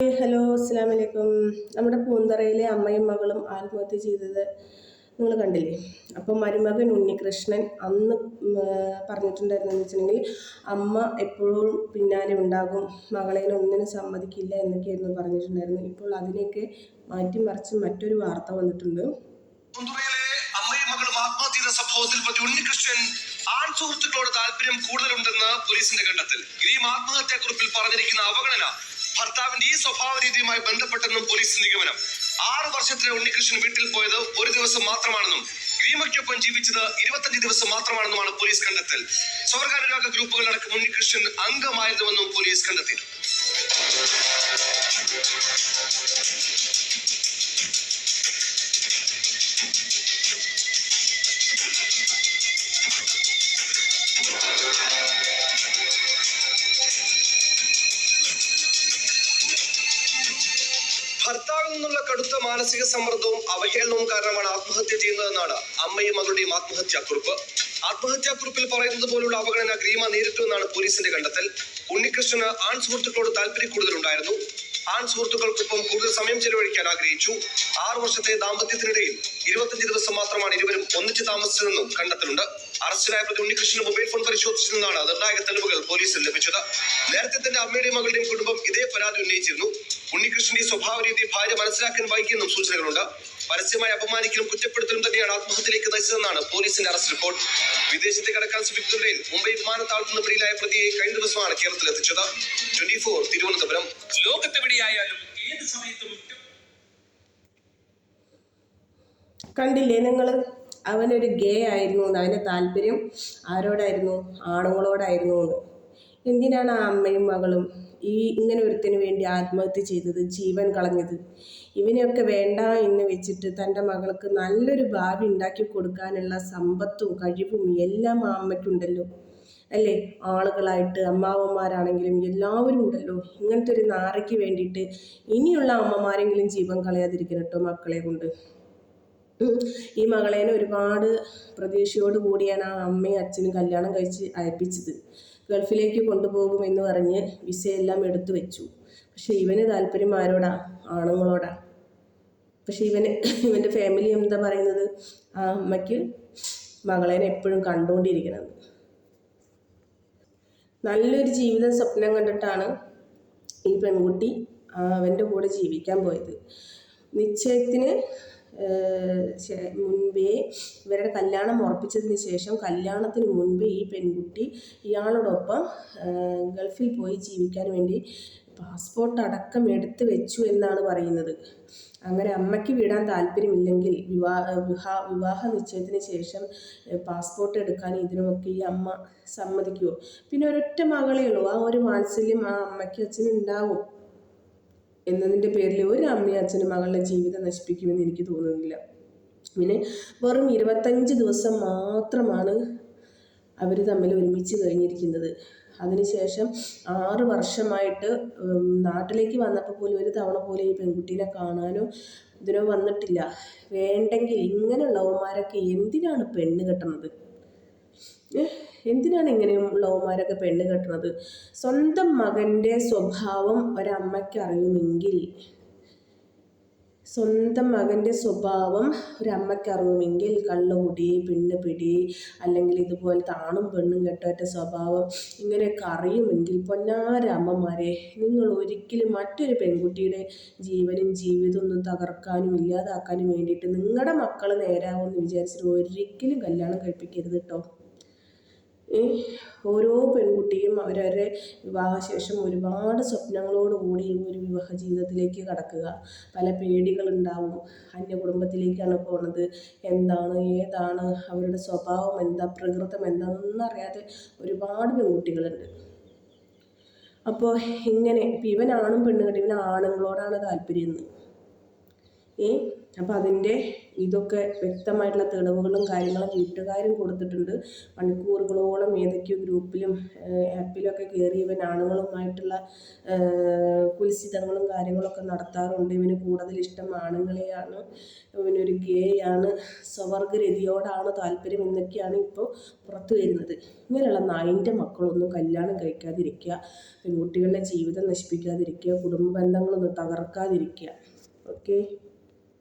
Hello അസ്സാം വലൈക്കും നമ്മുടെ പൂന്തറയിലെ അമ്മയും മകളും ആത്മഹത്യ ചെയ്തത് നിങ്ങൾ കണ്ടില്ലേ? അപ്പം മരുമകൻ ഉണ്ണികൃഷ്ണൻ അന്ന് പറഞ്ഞിട്ടുണ്ടായിരുന്നെന്ന് വെച്ചിട്ടുണ്ടെങ്കിൽ അമ്മ എപ്പോഴും പിന്നാലെ ഉണ്ടാകും. മകളെ ഒന്നിനും സമ്മതിക്കില്ല എന്നൊക്കെയായിരുന്നു പറഞ്ഞിട്ടുണ്ടായിരുന്നു ഇപ്പോൾ അതിനെയൊക്കെ മാറ്റിമറിച്ച് മറ്റൊരു വാർത്ത വന്നിട്ടുണ്ട്. സംഭവത്തിൽ പ്രതി ഉണ്ണികൃഷ്ണൻ ആൺ സുഹൃത്തുക്കളോട് താല്പര്യം കൂടുതലുണ്ടെന്ന് പോലീസിന്റെ കണ്ടെത്തൽ. ഗ്രീം ആത്മഹത്യാക്കുറിപ്പിൽ പറഞ്ഞിരിക്കുന്ന അവഗണന ഭർത്താവിന്റെ ഈ സ്വഭാവ രീതിയുമായി ബന്ധപ്പെട്ടെന്നും പോലീസ് നിഗമനം ആറ് വർഷത്തിലെ ഉണ്ണികൃഷ്ണൻ വീട്ടിൽ പോയത് ഒരു ദിവസം മാത്രമാണെന്നും ഗ്രീമയ്ക്കൊപ്പം ജീവിച്ചത് ഇരുപത്തഞ്ച് ദിവസം മാത്രമാണെന്നുമാണ് പോലീസ് കണ്ടെത്തൽ. സ്വർഗാനുരാഗ ഗ്രൂപ്പുകളടക്കം ഉണ്ണികൃഷ്ണൻ അംഗമായിരുന്നുവെന്നും പോലീസ് കണ്ടെത്തി. ഭർത്താവിൽ നിന്നുള്ള കടുത്ത മാനസിക സമ്മർദ്ദവും അവഹേളനവും കാരണമാണ് ആത്മഹത്യ ചെയ്യുന്നതെന്നാണ് അമ്മയും മകളുടെയും ആത്മഹത്യാക്കുറിപ്പ്. ആത്മഹത്യാക്കുറിപ്പിൽ പറയുന്നത് പോലുള്ള അവഗണന ഗ്രീമ നേരിട്ടു എന്നാണ് പോലീസിന്റെ കണ്ടെത്തൽ. ഉണ്ണികൃഷ്ണന് ആൺ സുഹൃത്തുക്കളോട് താല്പര്യം കൂടുതലുണ്ടായിരുന്നു. ആൺ സുഹൃത്തുക്കൾക്കൊപ്പം കൂടുതൽ സമയം ചെലവഴിക്കാൻ ആഗ്രഹിച്ചു. ആറു വർഷത്തെ ദാമ്പത്യത്തിനിടയിൽ ഇരുപത്തഞ്ച് ദിവസം മാത്രമാണ് ഇരുവരും ഒന്നിച്ച് താമസിച്ചതെന്നും കണ്ടെത്തലുണ്ട്. അറസ്റ്റിലായ പ്രതി ഉണ്ണികൃഷ്ണന് മൊബൈൽ ഫോൺ പരിശോധിച്ചു നിന്നാണ് നിർണായക തെളിവുകൾ പോലീസിൽ ലഭിച്ചത്. നേരത്തെ തന്റെ അമ്മയുടെയും മകളുടെയും കുടുംബം ഇതേ പരാതി ഉന്നയിച്ചിരുന്നു. ഉണ്ണികൃഷ്ണന്റെ സ്വഭാവ രീതി ഭാര്യ മനസ്സിലാക്കാൻ വൈകിയെന്നും സൂചനകളുണ്ട്. പരസ്യമായി അപമാനിക്കലും കുറ്റപ്പെടുത്തലും തന്നെയാണ് ആത്മഹത്യയിലേക്ക് നയിച്ചതെന്നാണ് പോലീസിന്റെ അറസ്റ്റ് റിപ്പോർട്ട്. വിദേശത്തെ കടക്കാൻ ശ്രമിക്കുന്നവരിൽ മുംബൈ വിമാനത്താവളത്തിൽ നിന്ന് പിടിയിലായ പ്രതിയെ കഴിഞ്ഞ ദിവസമാണ് കേരളത്തിലെത്തിച്ചത് ട്വന്റി ഫോർ തിരുവനന്തപുരം. ലോകത്തെവിടെയായാലും ഏത് സമയത്തും കണ്ടില്ലേ നിങ്ങൾ അവനൊരു ഗേ ആയിരുന്നു എന്ന് അവന്റെ താല്പര്യം ആരോടായിരുന്നു? ആണുങ്ങളോടായിരുന്നു എന്ന്. എന്തിനാണ് ആ അമ്മയും മകളും ഈ ഇങ്ങനെ ഒരുത്തിന് വേണ്ടി ആത്മഹത്യ ചെയ്തത് ജീവൻ കളഞ്ഞത്? ഇവനെയൊക്കെ വേണ്ട എന്ന് വെച്ചിട്ട് തന്റെ മകൾക്ക് നല്ലൊരു ഭാവി ഉണ്ടാക്കി കൊടുക്കാനുള്ള സമ്പത്തും കഴിവും എല്ലാം ആ അമ്മയ്ക്കുണ്ടല്ലോ. അല്ലേ? ആളുകളായിട്ട് അമ്മാവന്മാരാണെങ്കിലും എല്ലാവരും ഉണ്ടല്ലോ. ഇങ്ങനത്തെ ഒരു നാറയ്ക്ക് വേണ്ടിയിട്ട് ഇനിയുള്ള അമ്മമാരെങ്കിലും ജീവൻ കളയാതിരിക്കണം കേട്ടോ മക്കളെ കൊണ്ട്. ഈ മകളേനെ ഒരുപാട് പ്രതീക്ഷയോട് കൂടിയാണ് ആ അമ്മയും അച്ഛനും കല്യാണം കഴിച്ച് അയപ്പിച്ചത്. ഗൾഫിലേക്ക് കൊണ്ടുപോകുമെന്ന് പറഞ്ഞ് വിസയെല്ലാം എടുത്തു വെച്ചു. പക്ഷെ ഇവന് താല്പര്യം ആരോടാ? ആണുങ്ങളോടാ. പക്ഷെ ഇവന് ഇവന്റെ ഫാമിലി എന്താ പറയുന്നത്? ആ അമ്മയ്ക്ക് മകളേനെ എപ്പോഴും കണ്ടുകൊണ്ടിരിക്കണം. നല്ലൊരു ജീവിതം സ്വപ്നം കണ്ടിട്ടാണ് ഈ പെൺകുട്ടി അവന്റെ കൂടെ ജീവിക്കാൻ പോയത്. നിശ്ചയത്തിന് മുൻപേ ഇവരുടെ കല്യാണം ഉറപ്പിച്ചതിന് ശേഷം കല്യാണത്തിന് മുൻപേ ഈ പെൺകുട്ടി ഇയാളോടൊപ്പം ഗൾഫിൽ പോയി ജീവിക്കാൻ വേണ്ടി പാസ്പോർട്ട് അടക്കം എടുത്തു വെച്ചു എന്നാണ് പറയുന്നത്. അങ്ങനെ അമ്മയ്ക്ക് വിടാൻ താല്പര്യമില്ലെങ്കിൽ വിവാഹ വിവാഹ നിശ്ചയത്തിന് ശേഷം പാസ്പോർട്ട് എടുക്കാൻ ഇതിനുമൊക്കെ ഈ അമ്മ സമ്മതിക്കുമോ പിന്നെ ഒരൊറ്റ മകളേ ഉള്ളൂ. ആ ഒരു വാത്സല്യം ആ അമ്മയ്ക്കും അച്ഛനും ഉണ്ടാവും. എന്നതിന്റെ പേരിൽ ഒരു അമ്മയും അച്ഛനും മകളുടെ ജീവിതം നശിപ്പിക്കുമെന്ന് എനിക്ക് തോന്നുന്നില്ല. പിന്നെ വെറും ഇരുപത്തഞ്ച് ദിവസം മാത്രമാണ് അവർ തമ്മിൽ ഒരുമിച്ച് കഴിഞ്ഞിരിക്കുന്നത്. അതിനുശേഷം ആറ് വർഷമായിട്ട് നാട്ടിലേക്ക് വന്നപ്പോൾ പോലും ഒരു തവണ പോലും ഈ പെൺകുട്ടീനെ കാണാനോ ഇതിനോ വന്നിട്ടില്ല. വേണ്ടെങ്കിൽ ഇങ്ങനെയുള്ളവന്മാരൊക്കെ എന്തിനാണ് പെണ്ണ് കെട്ടുന്നത്? ഏ? ഇങ്ങനെയും ഇങ്ങനെയുള്ളവന്മാരൊക്കെ പെണ്ണ് കെട്ടുന്നത് സ്വന്തം മകന്റെ സ്വഭാവം ഒരമ്മയ്ക്ക് അറിയുമെങ്കിൽ സ്വന്തം മകന്റെ സ്വഭാവം ഒരമ്മയ്ക്ക് അറിയുമെങ്കിൽ കള്ളുകുടി പെണ്ണ് പിടി അല്ലെങ്കിൽ ഇതുപോലത്തെ ആണും പെണ്ണും കെട്ടോറ്റ സ്വഭാവം ഇങ്ങനെയൊക്കെ അറിയുമെങ്കിൽ പൊന്നാരമ്മമാരെ നിങ്ങൾ ഒരിക്കലും മറ്റൊരു പെൺകുട്ടിയുടെ ജീവനും ജീവിതവും ഒന്നും തകർക്കാനും ഇല്ലാതാക്കാനും വേണ്ടിയിട്ട് നിങ്ങളുടെ മക്കൾ നേരാവുമെന്ന് വിചാരിച്ചിട്ട് ഒരിക്കലും കല്യാണം കഴിപ്പിക്കരുത് കേട്ടോ ഏ, ഓരോ പെൺകുട്ടിയും അവരവരുടെ വിവാഹശേഷം ഒരുപാട് സ്വപ്നങ്ങളോട് കൂടി ഒരു വിവാഹ ജീവിതത്തിലേക്ക് കടക്കുക. പല പേടികളുണ്ടാവും. അന്യ കുടുംബത്തിലേക്കാണ് പോണത്. എന്താണ് ഏതാണ് അവരുടെ സ്വഭാവം എന്താ പ്രകൃതം എന്താണെന്നൊന്നും അറിയാതെ ഒരുപാട് പെൺകുട്ടികളുണ്ട്. അപ്പോൾ ഇങ്ങനെ ഇപ്പം ഇവനാണും പെണ്ണുകെട്ടി ഇവൻ ആണുങ്ങളോടാണ് താല്പര്യം എന്ന്. ഏ അപ്പം അതിന്റെ ഇതൊക്കെ വ്യക്തമായിട്ടുള്ള തെളിവുകളും കാര്യങ്ങളും വീട്ടുകാരും കൊടുത്തിട്ടുണ്ട്. മണിക്കൂറുകളോളം ഏതൊക്കെയോ ഗ്രൂപ്പിലും ആപ്പിലൊക്കെ കയറി ഇവൻ ആണുങ്ങളുമായിട്ടുള്ള കുൽസിതങ്ങളും കാര്യങ്ങളൊക്കെ നടത്താറുണ്ട്. ഇവന് കൂടുതൽ ഇഷ്ടം ആണുങ്ങളെയാണ്. ഇവനൊരു ഗേ ആണ് സ്വവർഗരതിയോടാണ് താല്പര്യം എന്നൊക്കെയാണ് ഇപ്പോൾ പുറത്തു വരുന്നത്. ഇങ്ങനെയുള്ള നായിന്റെ മക്കളൊന്നും കല്യാണം കഴിക്കാതിരിക്കുക പെൺകുട്ടികളുടെ ജീവിതം നശിപ്പിക്കാതിരിക്കുക കുടുംബ ബന്ധങ്ങളൊന്നും തകർക്കാതിരിക്കുക. ഓക്കെ?